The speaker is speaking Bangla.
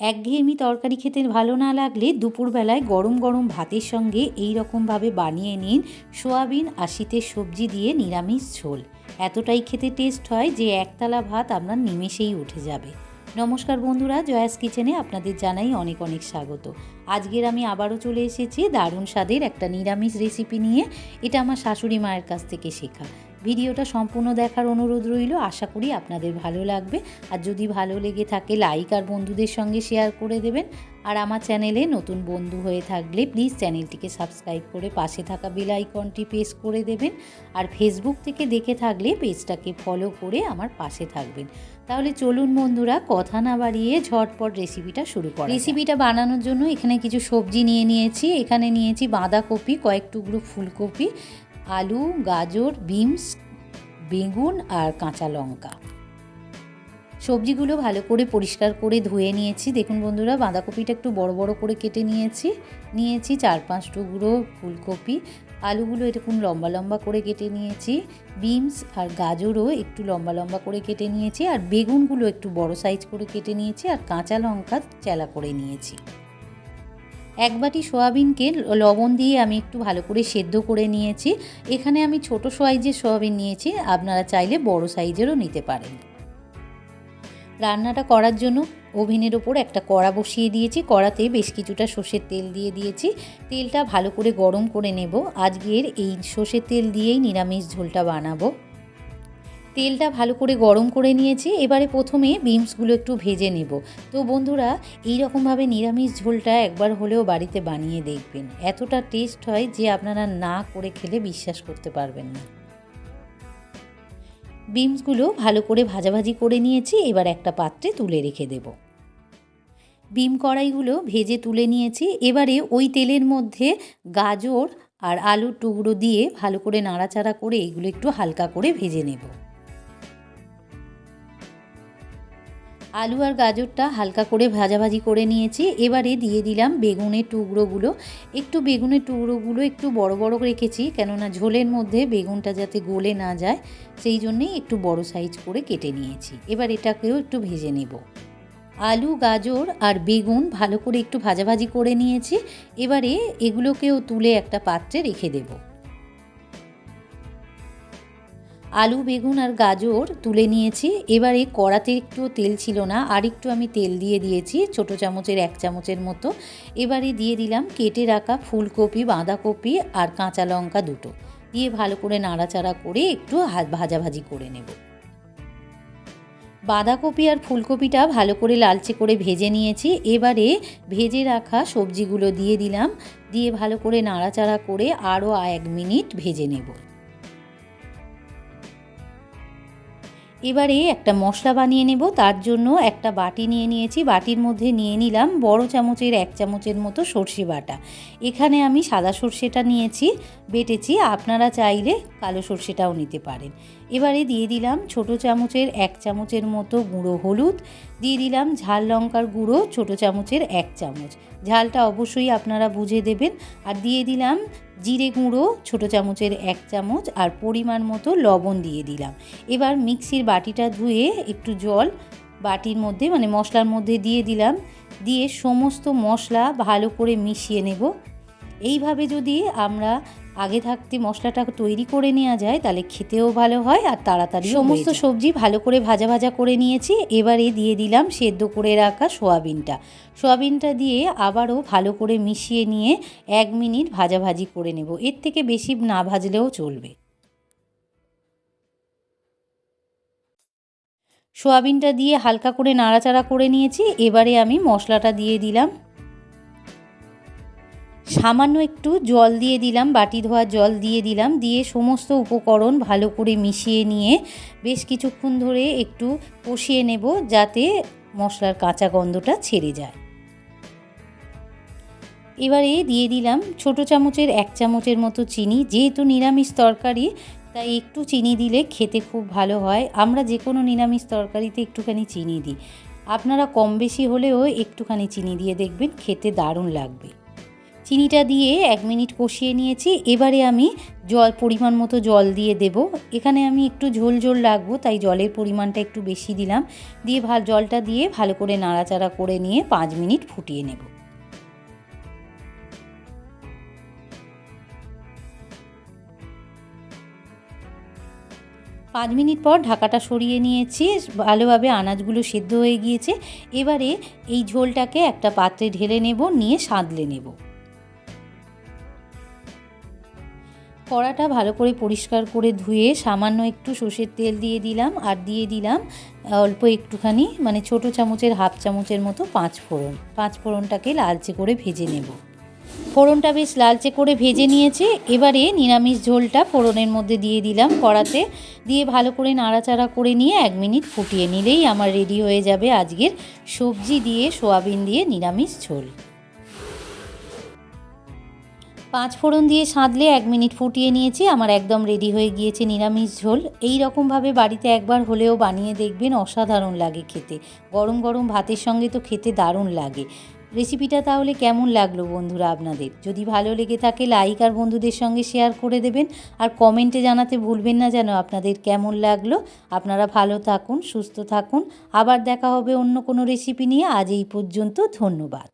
একঘেয়েমি তরকারি খেতে ভালো না লাগলে দুপুরবেলায় গরম গরম ভাতের সঙ্গে এই রকমভাবে বানিয়ে নিন সোয়াবিন আশিতে সবজি দিয়ে নিরামিষ ঝোল। এতটাই খেতে টেস্ট হয় যে একতলা ভাত আপনার নিমেষেই উঠে যাবে। নমস্কার বন্ধুরা, জয়াস কিচেনে আপনাদের জানাই অনেক অনেক স্বাগত। আজকের আমি আবারও চলে এসেছি দারুণ স্বাদের একটা নিরামিষ রেসিপি নিয়ে। এটা আমার শাশুড়ি মায়ের কাছ থেকে শেখা। ভিডিওটা সম্পূর্ণ দেখার অনুরোধ রইল, আশা করি আপনাদের ভালো লাগবে। আর যদি ভালো লেগে থাকে লাইক আর বন্ধুদের সঙ্গে শেয়ার করে দেবেন। আর আমার চ্যানেলে নতুন বন্ধু হয়ে থাকলে প্লিজ চ্যানেলটিকে সাবস্ক্রাইব করে পাশে থাকা বেল আইকনটি প্রেস করে দেবেন। আর ফেসবুক থেকে দেখে থাকলে পেজটাকে ফলো করে আমার পাশে থাকবেন। তাহলে চলুন বন্ধুরা, কথা না বাড়িয়ে ঝটপট রেসিপিটা শুরু করা রেসিপিটা বানানোর জন্য এখানে কিছু সবজি নিয়ে নিয়েছি। এখানে নিয়েছি বাঁধাকপি, কয়েক টুকরো ফুলকপি, আলু, গাজর, বিনস, বেগুন আর কাঁচা লঙ্কা। সবজিগুলো ভালো করে পরিষ্কার করে ধুয়ে নিয়েছি। দেখুন বন্ধুরা, বাঁধাকপিটা একটু বড় বড় করে কেটে নিয়েছি। নিয়েছি চার পাঁচ টুকরো ফুলকপি। আলুগুলো এরকম লম্বা লম্বা করে কেটে নিয়েছি। বিনস আর গাজরও একটু লম্বা লম্বা করে কেটে নিয়েছি। আর বেগুনগুলো একটু বড় সাইজ করে কেটে নিয়েছি। আর কাঁচা লঙ্কা চেলা করে নিয়েছি। এক বাটি সোয়াবিনকে লবণ দিয়ে আমি একটু ভালো করে সেদ্ধ করে নিয়েছি। এখানে আমি ছোট সাইজের সোয়াবিন নিয়েছি, আপনারা চাইলে বড় সাইজেরও নিতে পারেন। রান্নাটা করার জন্য ওভেনের ওপর একটা কড়া বসিয়ে দিয়েছি, কড়াতে বেশ কিছুটা সর্ষের তেল দিয়ে দিয়েছি। তেলটা ভালো করে গরম করে নেব। আজকের এই সর্ষের তেল দিয়েই নিরামিষ ঝোলটা বানাবো। তেলটা ভালো করে গরম করে নিয়েছি, এবারে প্রথমে বিনসগুলো একটু ভেজে নেব। তো বন্ধুরা এই রকমভাবে নিরামিষ ঝোলটা একবার হলেও বাড়িতে বানিয়ে দেখবেন। এতটা টেস্ট হয় যে আপনারা না করে খেলে বিশ্বাস করতে পারবেন না। বিনসগুলো ভালো করে ভাজাভাজি করে নিয়েছি, এবার একটা পাত্রে তুলে রেখে দেব। বিম কড়াইগুলো ভেজে তুলে নিয়েছি, এবারে ওই তেলের মধ্যে গাজর আর আলুর টুকরো দিয়ে ভালো করে নাড়াচাড়া করে এগুলো একটু হালকা করে ভেজে নেব। আলু আর গাজরটা হালকা করে ভাজাভাজি করে নিয়েছি। এবারে দিয়ে দিলাম বেগুনের টুকরোগুলো। একটু বেগুনের টুকরোগুলো একটু বড় বড় রেখেছি, কেননা ঝোলের মধ্যে বেগুনটা যাতে গলে না যায়, সেই জন্যেই একটু বড় সাইজ করে কেটে নিয়েছি। এবার এটাকেও একটু ভেজে নেব। আলু, গাজর আর বেগুন ভালো করে একটু ভাজাভাজি করে নিয়েছি। এবারে এগুলোকেও তুলে একটা পাত্রে রেখে দেবো। আলু, বেগুন আর গাজর তুলে নিয়েছি। এবারে কড়াতে একটু তেল ছিল না, আর একটু আমি তেল দিয়ে দিয়েছি, ছোট চামচের, এক চামচের মতো। এবারে দিয়ে দিলাম কেটে রাখা ফুলকপি, বাঁধাকপি আর কাঁচা লঙ্কা দুটো। দিয়ে ভালো করে নাড়াচাড়া করে একটু ভাজাভাজি করে নেব। বাঁধাকপি আর ফুলকপিটা ভালো করে লালচে করে ভেজে নিয়েছি। এবারে ভেজে রাখা সবজিগুলো দিয়ে দিলাম। দিয়ে ভালো করে নাড়াচাড়া করে আরও এক মিনিট ভেজে নেব। এবারে একটা মশলা বানিয়ে নেব, তার জন্য একটা বাটি নিয়ে নিয়েছি। বাটির মধ্যে নিয়ে নিলাম বড় চামচের এক চামচের মতো সর্ষে বাটা। এখানে আমি সাদা সর্ষেটা নিয়েছি, বেটেছি। আপনারা চাইলে কালো সর্ষেটাও নিতে পারেন। এবারে দিয়ে দিলাম ছোট চামচের এক চামচের মতো গুঁড়ো হলুদ, দিয়ে দিলাম ঝাল লঙ্কার গুঁড়ো ছোট চামচের এক চামচ। ঝালটা অবশ্যই আপনারা বুঝে দেবেন। আর দিয়ে দিলাম জিরে গুঁড়ো ছোটো চামচের এক চামচ আর পরিমাণ মতো লবণ দিয়ে দিলাম। এবার মিক্সির বাটিটা ধুয়ে একটু জল বাটির মধ্যে মানে মশলার মধ্যে দিয়ে দিলাম। দিয়ে সমস্ত মশলা ভালো করে মিশিয়ে নেব। এইভাবে যদি আমরা আগে থাকতে মশলাটা তৈরি করে নেওয়া যায় তাহলে খেতেও ভালো হয় আর তাড়াতাড়ি সমস্ত সবজি ভালো করে ভাজা ভাজা করে নিয়েছি এবারে দিয়ে দিলাম সেদ্ধ করে রাখা সোয়াবিনটা। সোয়াবিনটা দিয়ে আবারও ভালো করে মিশিয়ে নিয়ে এক মিনিট ভাজাভাজি করে নেব এর থেকে বেশি না ভাজলেও চলবে। সোয়াবিনটা দিয়ে হালকা করে নাড়াচাড়া করে নিয়েছি এবারে আমি মশলাটা দিয়ে দিলাম। সামান্য একটু জল দিয়ে দিলাম, বাটি ধোয়ার জল দিয়ে দিলাম, দিয়ে সমস্ত উপকরণ ভালো করে মিশিয়ে নিয়ে বেশ কিছুক্ষণ ধরে একটু কষিয়ে নেব যাতে মশলার কাঁচা গন্ধটা ছেড়ে যায়। এবারে দিয়ে দিলাম ছোট চামচের এক চামচের মতো চিনি, যেহেতু নিরামিষ তরকারি, তাই একটু চিনি দিলে খেতে খুব ভালো হয়। আমরা যে কোনো নিরামিষ তরকারিতে একটুখানি চিনি দিই। আপনারা কম বেশি হলেও একটুখানি চিনি দিয়ে দেখবেন, খেতে দারুণ লাগবে। চিনিটা দিয়ে এক মিনিট কষিয়ে নিয়েছি। এবারে আমি জল, পরিমাণ মতো জল দিয়ে দেব। এখানে আমি একটু ঝোল ঝোল রাখব, তাই জলের পরিমাণটা একটু বেশি দিলাম। দিয়ে ভালো জলটা দিয়ে ভালো করে নাড়াচাড়া করে নিয়ে পাঁচ মিনিট ফুটিয়ে নেব। পাঁচ মিনিট পর ঢাকাটা সরিয়ে নিয়েছি। ভালোভাবে আনাজগুলো সেদ্ধ হয়ে গিয়েছে। এবারে এই ঝোলটাকে একটা পাত্রে ঢেলে নেব, নিয়ে সাঁতলে নেব। কড়াটা ভালো করে পরিষ্কার করে ধুয়ে সামান্য একটু সর্ষের তেল দিয়ে দিলাম আর দিয়ে দিলাম অল্প একটুখানি মানে ছোট চামচের, হাফ চামচের মতো পাঁচ ফোড়ন। পাঁচ ফোড়নটাকে লালচে করে ভেজে নেব। ফোড়নটা বেশ লালচে করে ভেজে নিয়েছে। এবারে নিরামিষ ঝোলটা ফোড়নের মধ্যে দিয়ে দিলাম কড়াতে। দিয়ে ভালো করে নাড়াচাড়া করে নিয়ে এক মিনিট ফুটিয়ে নিলেই আমার রেডি হয়ে যাবে আজকের সবজি দিয়ে, সোয়াবিন দিয়ে নিরামিষ ঝোল। পাঁচ ফোড়ন দিয়ে সাঁতলে এক মিনিট ফুটিয়ে নিয়েছি। আমার একদম রেডি হয়ে গিয়েছে নিরামিষ ঝোল। এই রকমভাবে বাড়িতে একবার হলেও বানিয়ে দেখবেন অসাধারণ লাগে খেতে। গরম গরম ভাতের সঙ্গে তো খেতে দারুণ লাগে। রেসিপিটা তাহলে কেমন লাগল বন্ধুরা আপনাদের? যদি ভালো লেগে থাকে লাইক আর বন্ধুদের সঙ্গে শেয়ার করে দেবেন। আর কমেন্টে জানাতে ভুলবেন না যেন আপনাদের কেমন লাগল। আপনারা ভালো থাকুন, সুস্থ থাকুন। আবার দেখা হবে অন্য কোনো রেসিপি নিয়ে। আজ এই পর্যন্ত ধন্যবাদ।